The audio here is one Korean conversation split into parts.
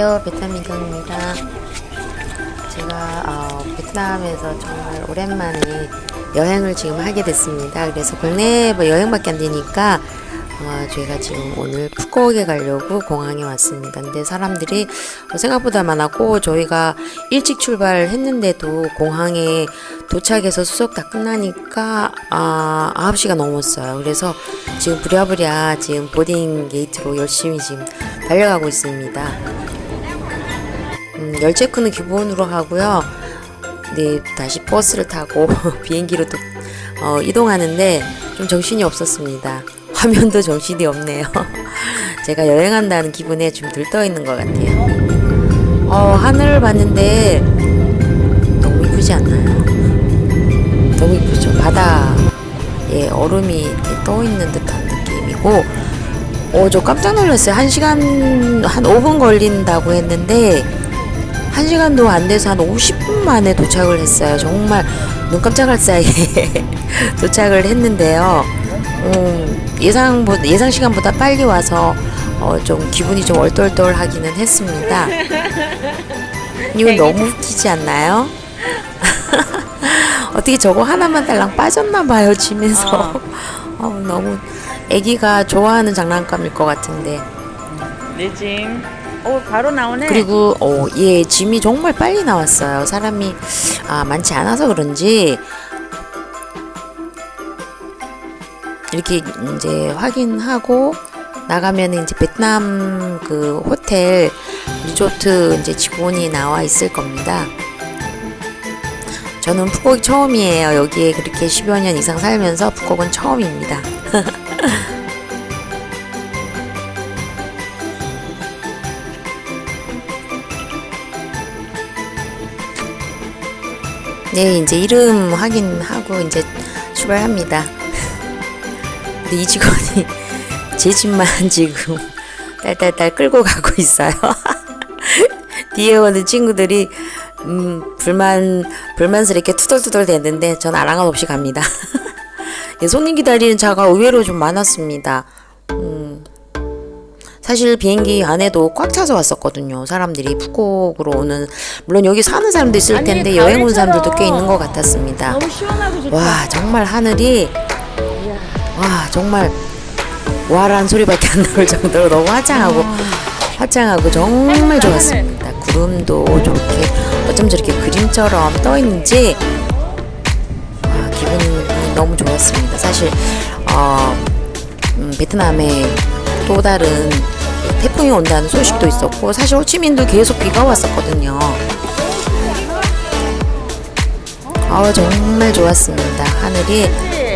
안녕하세요. 베트남 민경입니다. 제가 어, 베트남에서 정말 오랜만에 여행을 지금 하게 됐습니다. 그래서 국내 뭐 여행밖에 안 되니까 어, 저희가 지금 오늘 푸꾸옥에 가려고 공항에 왔습니다. 근데 사람들이 생각보다 많았고 저희가 일찍 출발했는데도 공항에 도착해서 수속 다 끝나니까 아, 9시가 넘었어요. 그래서 지금 부랴부랴 지금 보딩 게이트로 열심히 지금 달려가고 있습니다. 음, 열체크는 기본으로 하고요. 네, 다시 버스를 타고 비행기로 또 어, 이동하는데 좀 정신이 없었습니다. 화면도 정신이 없네요. 제가 여행한다는 기분에 좀 들떠 있는 것 같아요. 어, 하늘을 봤는데 너무 이쁘지 않나요? 너무 이쁘죠. 바다에 얼음이 떠 있는 듯한 느낌이고, 어, 저 깜짝 놀랐어요. 한 시간, 한 5분 걸린다고 했는데, 한 시간도 안 돼서 한 50분 만에 도착을 했어요. 정말 눈 깜짝할 사이에 도착을 했는데요. 음, 예상 예상 시간보다 빨리 와서 어, 좀 기분이 좀 얼떨떨하기는 했습니다. 이거 너무 웃기지 않나요? 어떻게 저거 하나만 달랑 빠졌나 봐요 짐에서. 어, 너무 아기가 좋아하는 장난감일 것 같은데. 내 짐. 오 바로 나오네. 그리고 어, 예 짐이 정말 빨리 나왔어요. 사람이 아, 많지 않아서 그런지 이렇게 이제 확인하고 나가면 이제 베트남 그 호텔 리조트 이제 직원이 나와 있을 겁니다. 저는 푸꾸옥이 처음이에요. 여기에 그렇게 10여 년 이상 살면서 푸꾸옥은 처음입니다. 네, 이제 이름 확인하고 이제 출발합니다. 근데 이 직원이 제 집만 지금 딸딸딸 끌고 가고 있어요. 뒤에 오는 친구들이 음, 불만 불만스럽게 투덜투덜 대는데 전 아랑곳 없이 갑니다. 예, 손님 기다리는 차가 의외로 좀 많았습니다. 음, 사실 비행기 안에도 꽉 차서 왔었거든요. 사람들이 푸꾸옥으로 오는 물론 여기 사는 사람도 있을 아니, 텐데 여행 온 사람들도 꽤 있는 것 같았습니다. 너무 시원하고 좋다. 와 정말 하늘이 와 정말 와라는 소리밖에 안 나올 정도로 너무 화창하고 화창하고 정말 좋았습니다. 구름도 저렇게 어쩜 저렇게 그림처럼 떠 있는지 와 기분이 너무 좋았습니다. 사실 어, 음, 베트남에 또 다른 태풍이 온다는 소식도 있었고 사실 호치민도 계속 비가 왔었거든요. 아 정말 좋았습니다. 하늘이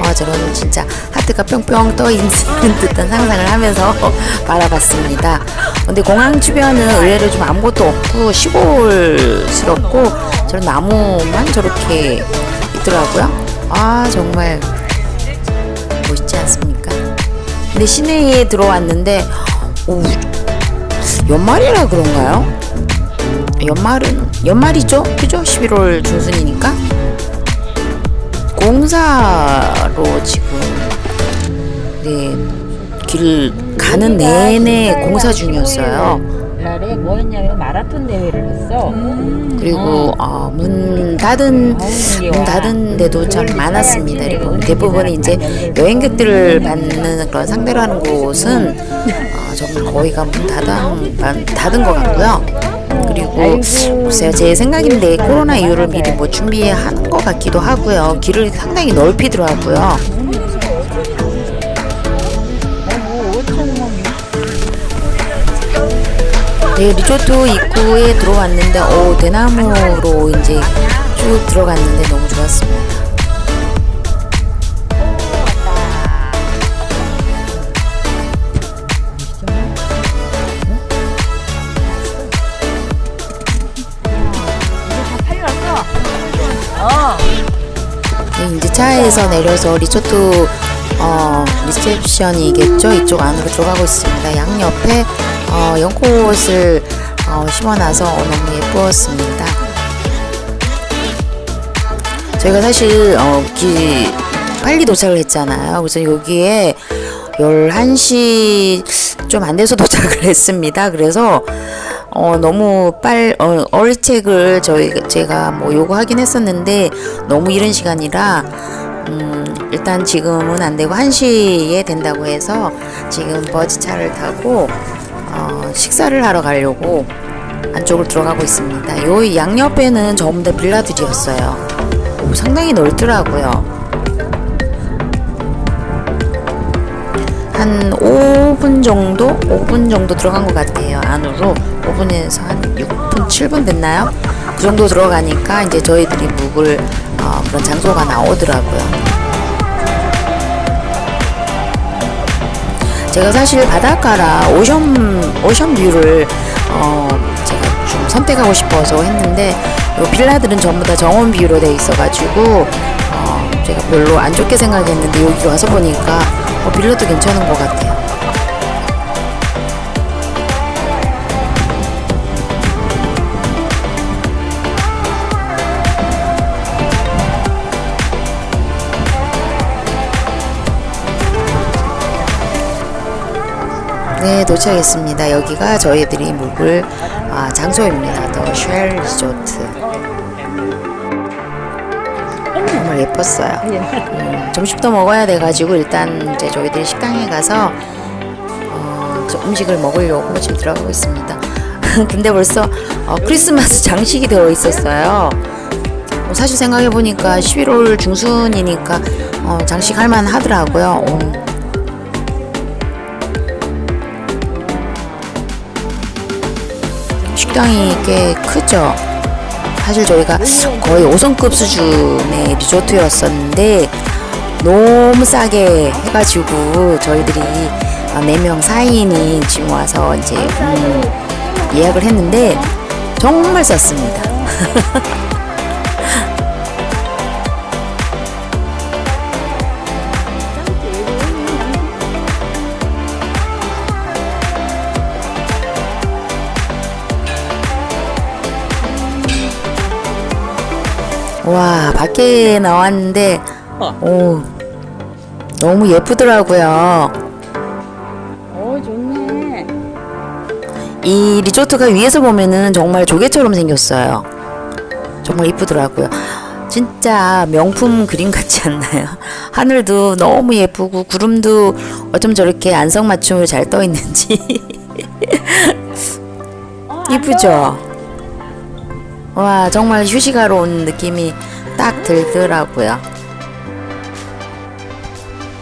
아 저런 진짜 하트가 뿅뿅 떠 있는 듯한 상상을 하면서 바라봤습니다. 근데 공항 주변은 의외로 좀 아무것도 없고 시골스럽고 저런 나무만 저렇게 있더라고요. 아 정말 멋있지 않습니까? 근데 시내에 들어왔는데 오 연말이라 그런가요? 연말은 연말이죠, 그죠? 11월 중순이니까? 공사로 지금 네길 가는 내내 공사 중이었어요. 날에 뭐 했냐면 마라톤 대회를 했어. 그리고 어, 문 닫은 문 닫은 데도 참 많았습니다. 그리고 대부분이 이제 여행객들을 받는 그런 상대로 하는 곳은 어, 정말 거의 가 문 닫은 반- 닫은 것 같고요. 그리고 글쎄요 제 생각인데 코로나 이후를 미리 뭐 준비하는 것 같기도 하고요. 길을 상당히 넓히더라고요. 네, 리조트 입구에 들어왔는데, 오, 대나무로 이제 쭉 들어갔는데 너무 좋았습니다. 네, 이제 차에서 내려서 리조트 어, 리셉션이겠죠? 이쪽 안으로 들어가고 있습니다. 양옆에 어, 연꽃을 어, 심어놔서 너무 예뻤습니다. 저희가 사실 어, 기, 빨리 도착을 했잖아요. 그래서 여기에 11시 좀 안 돼서 도착을 했습니다. 그래서 어, 너무 빨, 어, 어리책을 저희, 제가 뭐 요구하긴 했었는데, 너무 이른 시간이라, 음, 일단 지금은 안 되고, 1시에 된다고 해서, 지금 버즈차를 타고, 어, 식사를 하러 가려고 안쪽으로 들어가고 있습니다. 요 양옆에는 전부 다 빌라들이었어요. 오, 상당히 넓더라고요. 한 5분 정도? 5분 정도 들어간 것 같아요. 안으로 5분에서 한 6분, 7분 됐나요? 그 정도 들어가니까 이제 저희들이 묵을 어, 그런 장소가 나오더라고요. 제가 사실 바닷가라 오션 오션 뷰를 어 제가 좀 선택하고 싶어서 했는데 요 빌라들은 전부 다 정원 뷰로 돼 있어가지고 어 제가 별로 안 좋게 생각했는데 여기 와서 보니까 어, 빌라도 괜찮은 것 같아요. 네, 도착했습니다. 여기가 저희들이 묵을 아, 장소입니다. 더 쉘 리조트. 정말 예뻤어요. 음, 점심도 먹어야 돼가지고 일단 이제 저희들이 식당에 가서 어, 저 음식을 먹으려고 지금 들어가고 있습니다. 근데 벌써 어, 크리스마스 장식이 되어 있었어요. 어, 사실 생각해 보니까 11월 중순이니까 어, 장식할 만 하더라고요. 어, 식당이 꽤 크죠. 사실 저희가 거의 5성급 수준의 리조트였었는데 너무 싸게 해가지고 저희들이 4명 4인이 지금 와서 이제 음, 예약을 했는데 정말 쌌습니다. 와 밖에 나왔는데 오 너무 예쁘더라고요. 오 좋네. 이 리조트가 위에서 보면은 정말 조개처럼 생겼어요. 정말 이쁘더라고요. 진짜 명품 그림 같지 않나요? 하늘도 너무 예쁘고 구름도 어쩜 저렇게 안성맞춤을 잘떠 있는지 이쁘죠? 와 정말 휴식하러 온 느낌이 딱 들더라고요.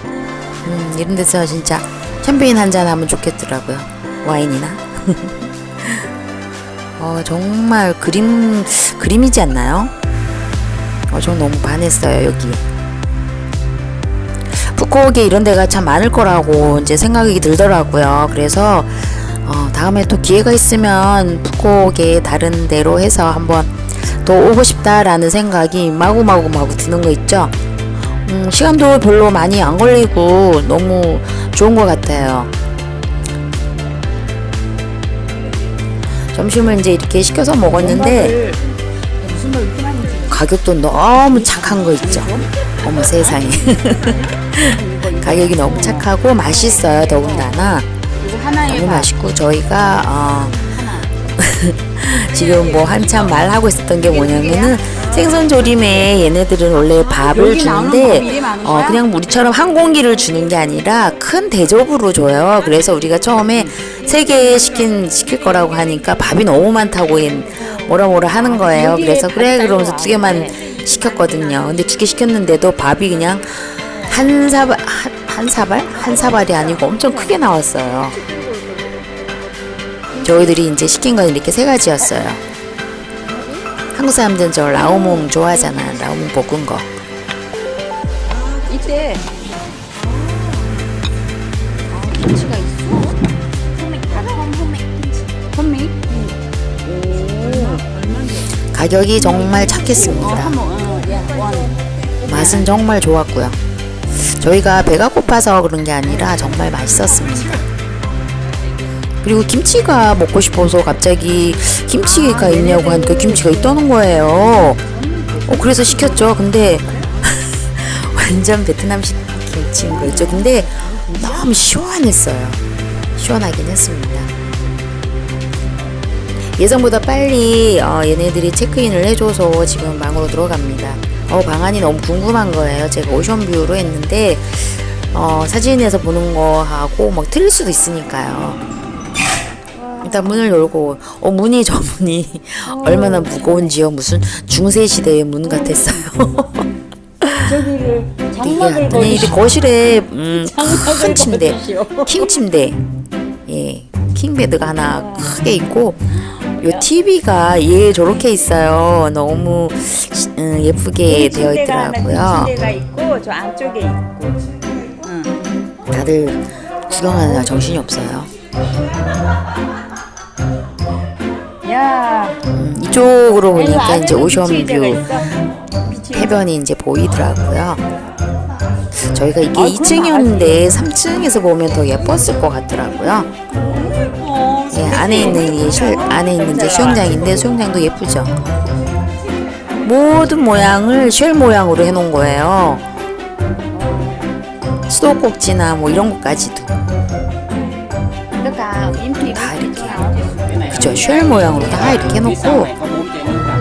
음, 이런 데서 진짜 샴페인 한잔 하면 좋겠더라고요. 와인이나. 어, 정말 그림, 그림이지 않나요? 어, 저 너무 반했어요, 여기. 푸꾸옥에 이런 데가 참 많을 거라고 이제 생각이 들더라고요. 그래서, 어, 다음에 또 기회가 있으면 푸꾸옥에 다른 데로 해서 한번 더 오고 싶다라는 생각이 마구마구 마구 드는 거 있죠? 음, 시간도 별로 많이 안 걸리고 너무 좋은 것 같아요. 점심을 이제 이렇게 시켜서 먹었는데 가격도 너무 착한 거 있죠. 어머 세상에. 가격이 너무 착하고 맛있어요. 더군다나 너무 봐. 맛있고 저희가 어, 지금 뭐 한참 말하고 있었던 게 뭐냐면은 생선 조림에 얘네들은 원래 밥을 여기 나오는 주는데 어? 그냥 우리처럼 한 공기를 주는 게 아니라 큰 대접으로 줘요. 그래서 우리가 처음에 세 개 시킨 시킬 거라고 하니까 밥이 너무 많다고 얘 뭐라 뭐라 하는 거예요. 여기에 그래서 그래 밥 그러면서 두 개만 시켰거든요. 근데 두 개 시켰는데도 밥이 그냥 한 사발 한, 한 사발 한 사발이 아니고 엄청 크게 나왔어요. 저희들이 이제 시킨 건 이렇게 세 가지였어요. 한국 사람들은 저 라오몽 좋아하잖아. 라오몽 볶은 거. 이때 아, 김치가 있어? 오. 가격이 정말 어, 착했습니다. 한번 어, 예, 원. 맛은 정말 좋았고요. 저희가 배가 고파서 그런 게 아니라 정말 맛있었습니다. 그리고 김치가 먹고 싶어서 갑자기 김치가 있냐고 하니까 김치가 있다는 거예요. 어, 그래서 시켰죠. 근데 완전 베트남식 김치인 거 있죠. 근데 너무 시원했어요. 시원하긴 했습니다. 예상보다 빨리 어, 얘네들이 체크인을 해줘서 지금 방으로 들어갑니다. 어, 방안이 너무 궁금한 거예요. 제가 오션뷰로 했는데 어, 사진에서 보는 거하고 막 틀릴 수도 있으니까요. 일단 문을 열고 어 문이 저 문이 얼마나 무거운지요 무슨 중세 시대의 문 같았어요. 저기를 장막을 아니 이제 거실에 음, 큰 침대. 킹 침대 예 킹 베드가 하나 크게 있고 요 TV가 얘 저렇게 있어요. 너무 시- 음, 예쁘게 되어 하나 있더라고요. 큰 침대가 있고 저 안쪽에 있고. 응. 다들 구경하느라 정신이 없어요. 이쪽으로 보니까 이제 오션뷰. 해변이 이제 보이더라고요. 저희가 이게 아, 2층이었는데 3층에서 보면 더 예뻤을 것 같더라고요. 어, 예, 안에 있는 이 실, 안에 있는 이제 수영장인데 수영장도 예쁘죠. 모든 모양을 쉘 모양으로 해놓은 거예요. 수도꼭지나 뭐 이런 것까지도 이렇게 그죠 쉘 모양으로 다 이렇게 해놓고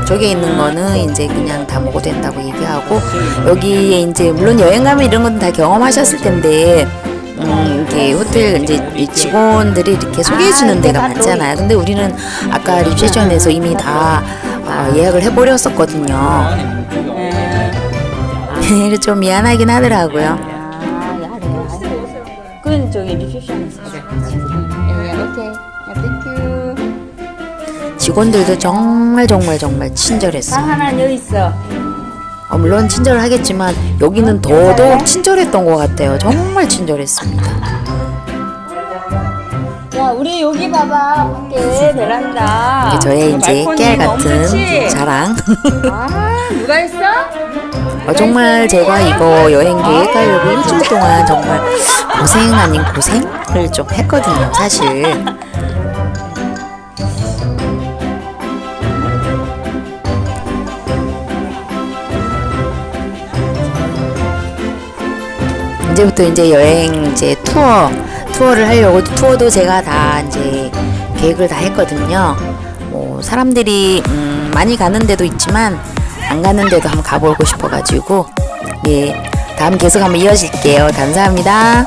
저기에 있는 거는 이제 그냥 다 먹어도 된다고 얘기하고 여기에 이제 물론 여행 가면 이런 건 다 경험하셨을 텐데 음 이게 호텔 이제 이 직원들이 이렇게 소개해 주는 데가 많잖아요. 근데 우리는 아까 리셉션에서 이미 다 어, 예약을 해버렸었거든요. 그래서 좀 미안하긴 하더라고요. 아. 그건 저기 리셉션에서. 예, 오케이. 직원들도 정말 정말 정말 친절했어요. 방 하나 더 있어. 어, 물론 친절을 하겠지만 여기는 더더욱 친절했던 것 같아요. 정말 친절했습니다. 야, 우리 여기 봐봐. 밖에 베란다. 이게 저의 이제 발코니 깨알 너무 같은 좋지? 자랑. 아, 누가 했어? 어, 정말 제가 이거 여행 계획 하려고 일주일 동안 정말 고생 아닌 고생을 좀 했거든요, 사실. 이제부터 이제 여행 이제 투어 투어를 하려고 투어도 제가 다 이제 계획을 다 했거든요. 뭐 사람들이 음, 많이 가는 데도 있지만 안 가는 데도 한번 가보고 싶어가지고 예 다음 계속 한번 이어질게요. 감사합니다.